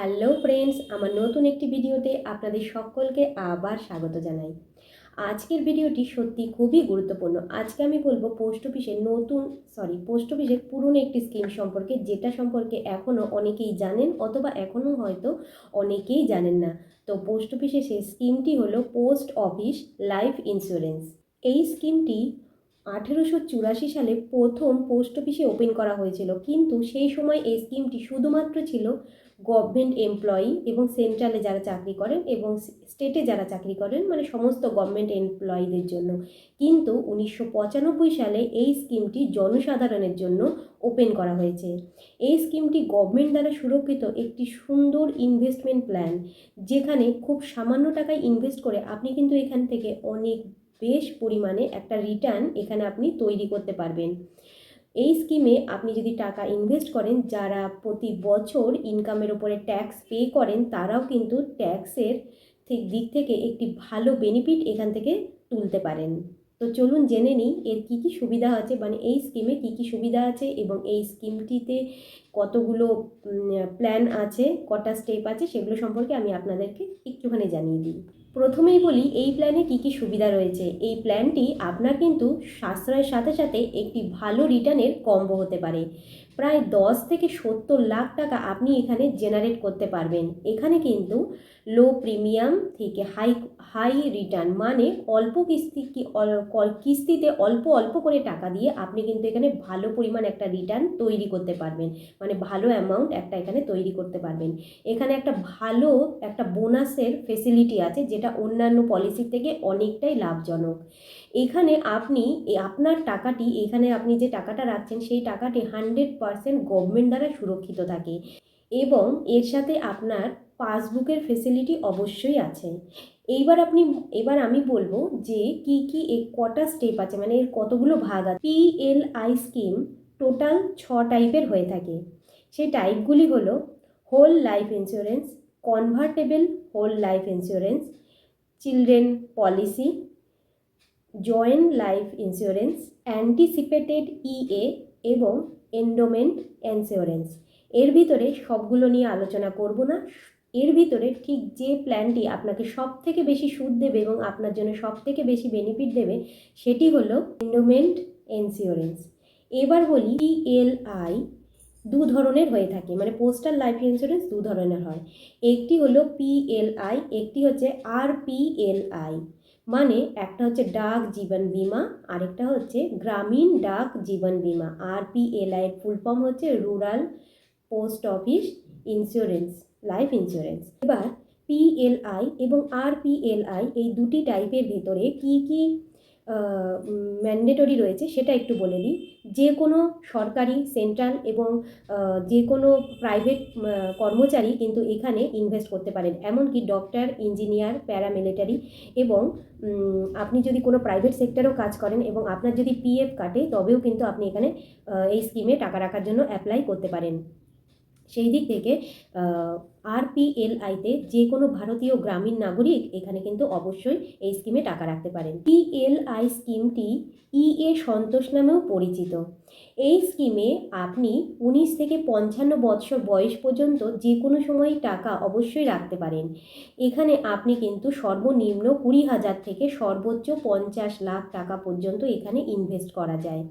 Hello friends, আমার নতুন একটি ভিডিওতে আপনাদের সকলকে আবার স্বাগত জানাই। আজকের ভিডিওটি সত্যি খুবই গুরুত্বপূর্ণ। আজকে আমি বলব পোস্ট অফিসের নতুন সরি পোস্ট অফিসের পুরনো একটি স্কিম সম্পর্কে, যেটা সম্পর্কে এখনও অনেকেই জানেন অথবা এখনও হয়তো অনেকেই জানেন না। তো পোস্ট অফিসে সেই স্কিমটি হলো পোস্ট অফিস লাইফ ইন্স্যুরেন্স। এই স্কিমটি আঠেরোশো চুরাশি সালে প্রথম পোস্ট অফিসে ওপেন করা হয়েছিল। কিন্তু সেই সময় এই স্কিমটি শুধুমাত্র ছিল গভর্নমেন্ট এমপ্লয়ি এবং সেন্ট্রালে যারা চাকরি করেন এবং স্টেটে যারা চাকরি করেন মানে সমস্ত গভর্নমেন্ট এমপ্লয়িদের জন্য। কিন্তু উনিশশো পঁচানব্বই সালে এই স্কিমটি জনসাধারণের জন্য ওপেন করা হয়েছে। এই স্কিমটি গভর্নমেন্ট দ্বারা সুরক্ষিত একটি সুন্দর ইনভেস্টমেন্ট প্ল্যান যেখানে খুব সামান্য টাকায় ইনভেস্ট করে আপনি কিন্তু এখান থেকে অনেক বেশ পরিমাণে একটা রিটার্ন এখানে আপনি তৈরি করতে পারবেন। এই স্কিমে আপনি যদি টাকা ইনভেস্ট করেন, যারা প্রতি বছর ইনকামের উপরে ট্যাক্স পে করেন, তারাও কিন্তু ট্যাক্সের দিক থেকে একটি ভালো বেনিফিট এখান থেকে তুলতে পারেন। তো চলুন জেনে নিই, এর কী কী সুবিধা আছে? মানে এই স্কিমে কী কী সুবিধা আছে? এবং এই স্কিমটিতে কতগুলো প্ল্যান আছে? কটা স্টেপ আছে? সেগুলো সম্পর্কে আমি আপনাদেরকে একটুখানি জানিয়ে দিই। প্রথমেই বলি, এই প্ল্যানে কী কী সুবিধা রয়েছে? এই প্ল্যানটি আপনার কিন্তু সাশ্রয়ের সাথে সাথে একটি ভালো রিটার্নের কম্বো হতে পারে। প্রায় দশ থেকে সত্তর লাখ টাকা আপনি এখানে জেনারেট করতে পারবেন। এখানে কিন্তু লো প্রিমিয়াম থেকে হাই হাই রিটার্ন মানে অল্প কিস্তি কিস্তিতে অল্প অল্প করে টাকা দিয়ে আপনি কিন্তু এখানে ভালো পরিমাণ একটা রিটার্ন তৈরি করতে পারবেন। মানে ভালো অ্যামাউন্ট একটা এখানে তৈরি করতে পারবেন। এখানে একটা ভালো একটা বোনাসের ফেসিলিটি আছে যেটা অন্যান্য পলিসির থেকে অনেকটাই লাভজনক। এখানে আপনি আপনার টাকাটি, এখানে আপনি যে টাকাটা রাখছেন, সেই টাকাটি হান্ড্রেড পারসেন্ট গভর্নমেন্ট দ্বারা সুরক্ষিত থাকে এবং এর সাথে আপনার পাসবুকের ফেসিলিটি অবশ্যই আছে। এইবার আপনি, এবার আমি বলব যে কি কি এ কটা স্টেপ আছে মানে এর কতগুলো ভাগ আছে? পিএলআই স্কিম টোটাল ছ টাইপের হয়ে থাকে। সেই টাইপগুলি হলো whole life insurance convertible whole life insurance children policy joint life insurance, anticipated ইএ এবং এন্ডোমেন্ট ইন্স্যুরেন্স। এর ভিতরে সবগুলো নিয়ে আলোচনা করব না। এর ভিতরে ঠিক যে প্ল্যানটি আপনাকে সব থেকে বেশি সুদ দেবে এবং আপনার জন্য সব থেকে বেশি বেনিফিট দেবে, সেটি হলো এন্ডোমেন্ট ইন্স্যুরেন্স। এবার বলি পিএলআই দু ধরনের হয়ে থাকে মানে পোস্টাল লাইফ ইন্স্যুরেন্স দু ধরনের হয়। একটি হলো পিএলআই একটি হচ্ছে আর পিএলআই মানে একটা হচ্ছে ডাক জীবন বিমা, আরেকটা হচ্ছে গ্রামীণ ডাক জীবন বিমা আর পিএলআই ফুল ফর্ম হচ্ছে rural post office insurance life insurance এবার পি এল আই এবং আর পিএলআই এই দুটি টাইপের ভেতরে কি কি ম্যান্ডেটরি রয়েছে, সেটা একটু বলে দিই। যে কোনো সরকারি সেন্ট্রাল এবং যে কোনো প্রাইভেট কর্মচারী কিন্তু এখানে ইনভেস্ট করতে পারেন। এমনকি ডক্টর ইঞ্জিনিয়ার প্যারামিলিটারি এবং আপনি যদি কোনো প্রাইভেট সেক্টরেও কাজ করেন এবং আপনার যদি পিএফ কাটে, তবেও কিন্তু আপনি এখানে এই স্কিমে টাকা রাখার জন্য অ্যাপ্লাই করতে পারেন। সেই দিক থেকে আরপিএলআইতে যে কোনো ভারতীয় গ্রামীণ নাগরিক এখানে কিন্তু অবশ্যই এই স্কিমে টাকা রাখতে পারেন। পিএলআই স্কিমটি ইএ সন্তোষ নামেও পরিচিত। এই স্কিমে আপনি উনিশ থেকে পঞ্চান্ন বৎসর বয়স পর্যন্ত যে কোনো সময় টাকা অবশ্যই রাখতে পারেন। এখানে আপনি কিন্তু সর্বনিম্ন কুড়ি হাজার থেকে সর্বোচ্চ পঞ্চাশ লাখ টাকা পর্যন্ত এখানে ইনভেস্ট করা যায়।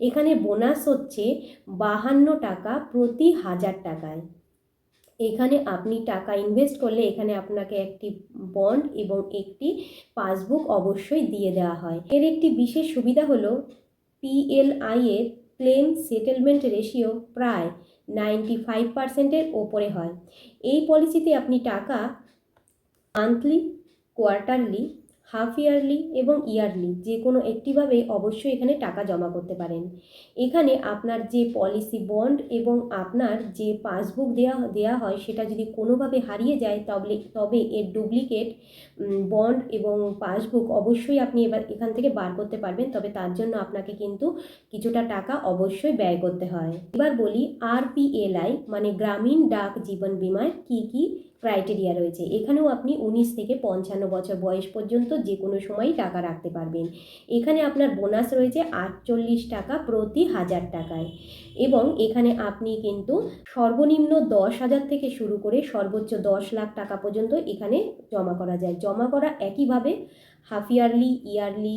এখানে বোনাস হচ্ছে বাহান্ন টাকা প্রতি হাজার টাকায়। এখানে আপনি টাকা ইনভেস্ট করলে এখানে আপনাকে একটি বন্ড এবং একটি পাসবুক অবশ্যই দিয়ে দেওয়া হয়। এর একটি বিশেষ সুবিধা হলো পিএলআই এর ক্লেম সেটেলমেন্ট রেশিও প্রায় নাইনটি ফাইভ পার্সেন্টের ওপরে হয়। এই পলিসিতে আপনি টাকা মান্থলি কোয়ার্টারলি হাফ ইয়ারলি এবং ইয়ারলি, যে কোনো একটিভাবে অবশ্যই এখানে টাকা জমা করতে পারেন। এখানে আপনার যে পলিসি বন্ড এবং আপনার যে পাসবুক দেওয়া দেওয়া হয় সেটা যদি কোনোভাবে হারিয়ে যায় তবে তবে এর ডুপ্লিকেট বন্ড এবং পাসবুক অবশ্যই আপনি এবার এখান থেকে বার করতে পারবেন, তবে তার জন্য আপনাকে কিন্তু কিছুটা টাকা অবশ্যই ব্যয় করতে হয়। এবার বলি আরপিএলআই মানে গ্রামীণ ডাক জীবন বিমায় কী কী ক্রাইটেরিয়া রয়েছে। এখানেও আপনি উনিশ থেকে পঞ্চান্ন বছর বয়স পর্যন্ত যে কোনো সময়ই টাকা রাখতে পারবেন। এখানে আপনার বোনাস রয়েছে আটচল্লিশ টাকা প্রতি হাজার টাকায়। এবং এখানে আপনি কিন্তু সর্বনিম্ন দশ হাজার থেকে শুরু করে সর্বোচ্চ দশ লাখ টাকা পর্যন্ত এখানে জমা করা যায়। জমা করা একইভাবে হাফ ইয়ারলি ইয়ারলি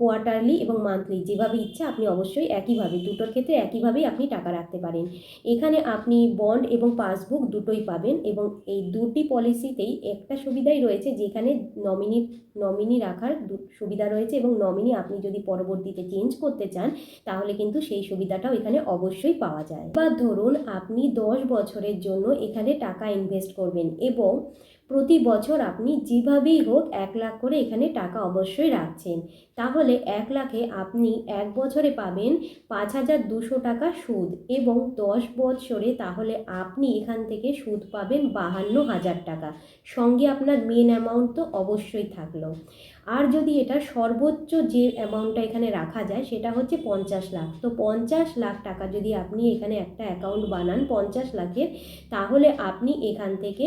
কোয়ার্টারলি এবং মান্থলি যেভাবে ইচ্ছা আপনি অবশ্যই একইভাবে, দুটোর ক্ষেত্রে একইভাবেই আপনি টাকা রাখতে পারেন। এখানে আপনি বন্ড এবং পাসবুক দুটোই পাবেন এবং এই দুটি পলিসিতেই একটা সুবিধাই রয়েছে যেখানে নমিনি নমিনি রাখার সুবিধা রয়েছে এবং নমিনি আপনি যদি পরবর্তীতে চেঞ্জ করতে চান, তাহলে কিন্তু সেই সুবিধাটাও এখানে অবশ্যই পাওয়া যায়। এবার ধরুন, আপনি দশ বছরের জন্য এখানে টাকা ইনভেস্ট করবেন এবং প্রতি বছর আপনি যেভাবেই হোক এক লাখ করে এখানে টাকা অবশ্যই রাখছেন। তাহলে এক লাখে আপনি এক বছরে পাবেন পাঁচ হাজার দুশো টাকা সুদ এবং দশ বছরে তাহলে আপনি এখান থেকে সুদ পাবেন বাহান্ন হাজার টাকা। সঙ্গে আপনার মেন অ্যামাউন্ট তো অবশ্যই থাকল। আর যদি এটা সর্বোচ্চ যে অ্যামাউন্টটা এখানে রাখা যায় সেটা হচ্ছে পঞ্চাশ লাখ। তো পঞ্চাশ লাখ টাকা যদি আপনি এখানে একটা অ্যাকাউন্ট বানান পঞ্চাশ লাখের, তাহলে আপনি এখান থেকে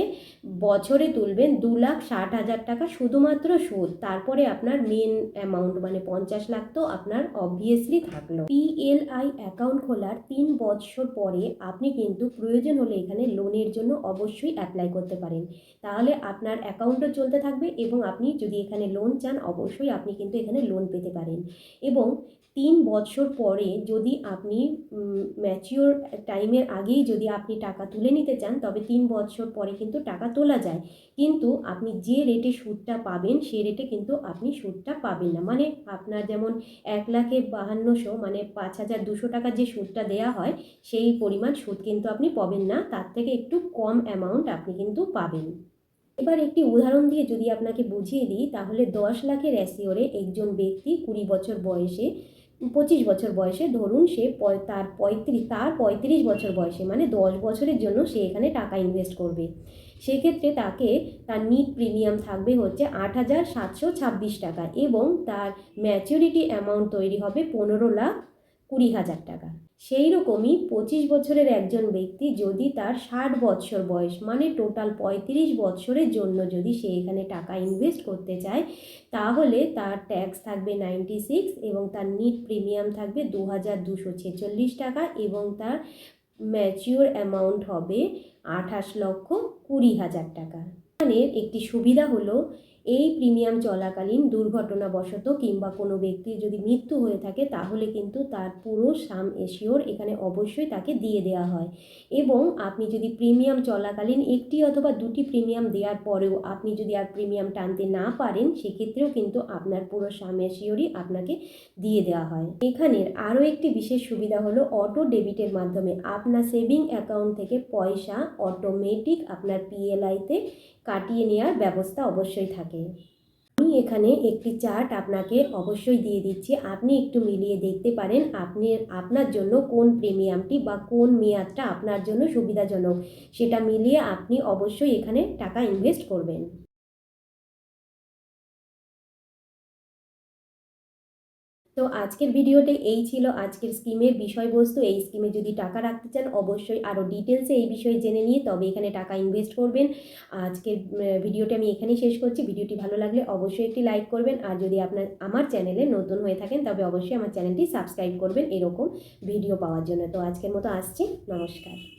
বছরে তুলবেন দু লাখ ষাট হাজার টাকা শুধুমাত্র সুদ। তারপরে আপনার মেন অ্যামাউন্ট মানে পঞ্চাশ লাখ তো আপনার অবভিয়াসলি থাকল। পিএলআই অ্যাকাউন্ট খোলার তিন বছর পরে আপনি কিন্তু প্রয়োজন হলে এখানে লোনের জন্য অবশ্যই অ্যাপ্লাই করতে পারেন। তাহলে আপনার অ্যাকাউন্টও চলতে থাকবে এবং আপনি যদি এখানে লোন চান, অবশ্যই আপনি কিন্তু এখানে লোন পেতে পারেন। এবং তিন বছর পরে যদি আপনি ম্যাচিওর টাইমের আগেই যদি আপনি টাকা তুলে নিতে চান, তবে তিন বছর পরে কিন্তু টাকা তোলা যায়। কিন্তু আপনি যে রেটে সুদটা পাবেন, সে রেটে কিন্তু আপনি সুদটা পাবেন না। মানে আপনার যেমন এক লাখে বাহান্নশো মানে পাঁচ হাজার দুশো টাকার যে সুদটা দেওয়া হয়, সেই পরিমাণ সুদ কিন্তু আপনি পাবেন না। তার থেকে একটু কম অ্যামাউন্ট আপনি কিন্তু পাবেন। এবার একটি উদাহরণ দিয়ে যদি আপনাকে বুঝিয়ে দিই, তাহলে দশ লাখের অ্যাসিওরে একজন ব্যক্তি কুড়ি বছর বয়সে পঁচিশ বছর বয়সে ধরুন সে তার পঁয়ত্রিশ তার পঁয়ত্রিশ বছর বয়সে মানে দশ বছরের জন্য সে এখানে টাকা ইনভেস্ট করবে। সেক্ষেত্রে তাকে তার নিট প্রিমিয়াম থাকবে হচ্ছে আট হাজার সাতশো ছাব্বিশ টাকা এবং তার ম্যাচুরিটি অ্যামাউন্ট তৈরি হবে পনেরো লাখ কুড়ি হাজার টাকা। সেই রকমই পঁচিশ বছরের একজন ব্যক্তি যদি তার ষাট বছর বয়স মানে টোটাল পঁয়ত্রিশ বছরের জন্য যদি সে এখানে টাকা ইনভেস্ট করতে চায়, তাহলে তার ট্যাক্স থাকবে নাইনটি সিক্স এবং তার নিট প্রিমিয়াম থাকবে দু হাজার দুশো ছেচল্লিশ টাকা এবং তার ম্যাচিওর অ্যামাউন্ট হবে আঠাশ লক্ষ কুড়ি হাজার টাকা। এখানে একটি সুবিধা হলো এই প্রিমিয়াম চলাকালীন দুর্ঘটনাবশত কিংবা কোনো ব্যক্তির যদি মৃত্যু হয়ে থাকে, তাহলে কিন্তু তার পুরো সাম এশিওর এখানে অবশ্যই তাকে দিয়ে দেওয়া হয়। এবং আপনি যদি প্রিমিয়াম চলাকালীন একটি অথবা দুটি প্রিমিয়াম দেওয়ার পরেও আপনি যদি আর প্রিমিয়াম টানতে না পারেন, সেক্ষেত্রেও কিন্তু আপনার পুরো সাম এশিওরই আপনাকে দিয়ে দেওয়া হয়। এখানের আরও একটি বিশেষ সুবিধা হলো অটো ডেবিটের মাধ্যমে। আপনার সেভিং অ্যাকাউন্ট থেকে পয়সা অটোমেটিক আপনার পিএলআইতে কাটিয়ে নেওয়ার ব্যবস্থা অবশ্যই থাকে। আমি এখানে একটি চার্ট আপনাকে অবশ্যই দিয়ে দিচ্ছি। আপনি একটু মিলিয়ে দেখতে পারেন আপনি, আপনার জন্য কোন প্রিমিয়ামটি বা কোন মেয়াদটা আপনার জন্য সুবিধাজনক। সেটা মিলিয়ে আপনি অবশ্যই এখানে টাকা ইনভেস্ট করবেন। তো আজকের ভিডিওতে এই ছিল আজকের স্কিমের বিষয়বস্তু। এই স্কিমে যদি টাকা রাখতে চান, অবশ্যই আরও ডিটেলসে এই বিষয়ে জেনে নিয়ে তবে এখানে টাকা ইনভেস্ট করবেন। আজকের ভিডিওটি আমি এখানেই শেষ করছি। ভিডিওটি ভালো লাগলে অবশ্যই একটি লাইক করবেন। আর যদি আপনার, আমার চ্যানেলে নতুন হয়ে থাকেন, তবে অবশ্যই আমার চ্যানেলটি সাবস্ক্রাইব করবেন। এরকম ভিডিও পাওয়ার জন্য। তো আজকের মতো আসছি। নমস্কার।